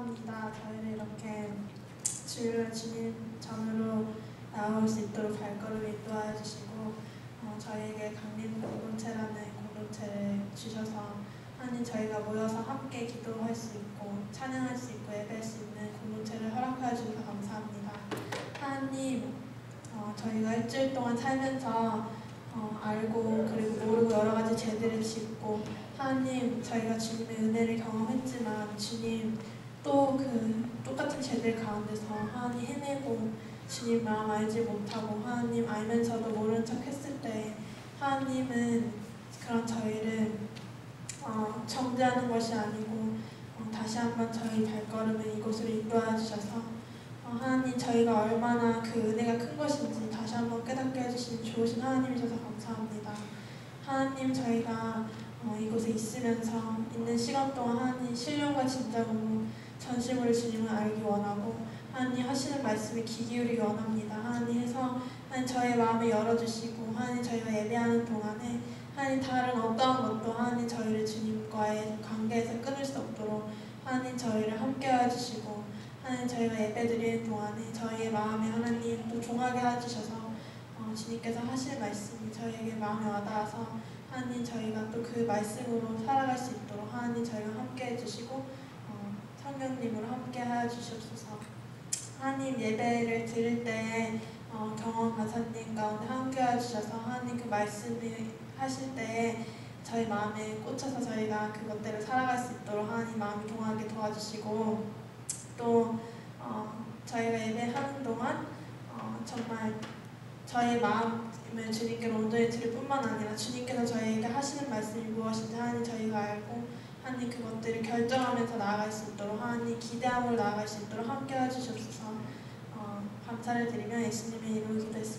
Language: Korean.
감사합니다. 저희를 이렇게 주일날 주님 전으로 나올 수 있도록 발걸음을 인도하여 주시고 어, 저희에게 강림 공동체라는 공동체를 주셔서 하나님 저희가 모여서 함께 기도할 수 있고 찬양할 수 있고 예배할 수 있는 공동체를 허락하여 주셔서 감사합니다. 하나님 어, 저희가 일주일 동안 살면서 어, 알고 그리고 모르고 여러 가지 죄들을 짓고 하나님 저희가 주님의 은혜를 경험했지만 주님 또 그 똑같은 죄들 가운데서 하나님 해내고 주님 마음 알지 못하고 하나님 알면서도 모르는 척 했을 때 하나님은 그런 저희를 어, 정죄하는 것이 아니고 어, 다시 한번 저희 발걸음을 이곳으로 인도하여 주셔서 어, 하나님 저희가 얼마나 그 은혜가 큰 것인지 다시 한번 깨닫게 해주신 좋으신 하나님이셔서 감사합니다. 하나님 저희가 어, 이곳에 있으면서 있는 시간 동안 하나님 신령과 진정으로 전심으로 주님을 알기 원하고 하나님 하시는 말씀에 귀 기울이기 원합니다. 하나님 해서 하나님 저의 마음을 열어주시고 하나님 저희가 예배하는 동안에 하나님 다른 어떠한 것도 하나님 저희를 주님과의 관계에서 끊을 수 없도록 하나님 저희를 함께 해 주시고 하나님 저희가 예배 드리는 동안에 저희의 마음에 하나님 또 종하게 해주셔서 어, 주님께서 하실 말씀이 저희에게 마음에 와닿아서 하나님 저희가 또 그 말씀으로 살아갈 수 있도록 하나님 저희가 함께 해 주시고 어, 성령님으로 함께해 주시옵소서. 하나님 예배를 드릴 때 어, 경험 가사님 가운데 함께 해 주셔서 하나님 그 말씀을 하실 때 저희 마음에 꽂혀서 저희가 그것대로 살아갈 수 있도록 하나님 마음이 동하게 도와주시고 또 어, 저희가 예배하는 동안 어, 정말 저의 마음을 주님께 온전히 드릴 뿐만 아니라 주님께서 저희에게 하시는 말씀이 무엇인지 하나님 저희가 알고 하나님 그것들을 결정하면서 나아갈 수 있도록 하나님 기대함으로 나아갈 수 있도록 함께 해주시옵소서 어, 감사를 드리며 예수님의 이름으로 기도했습니다.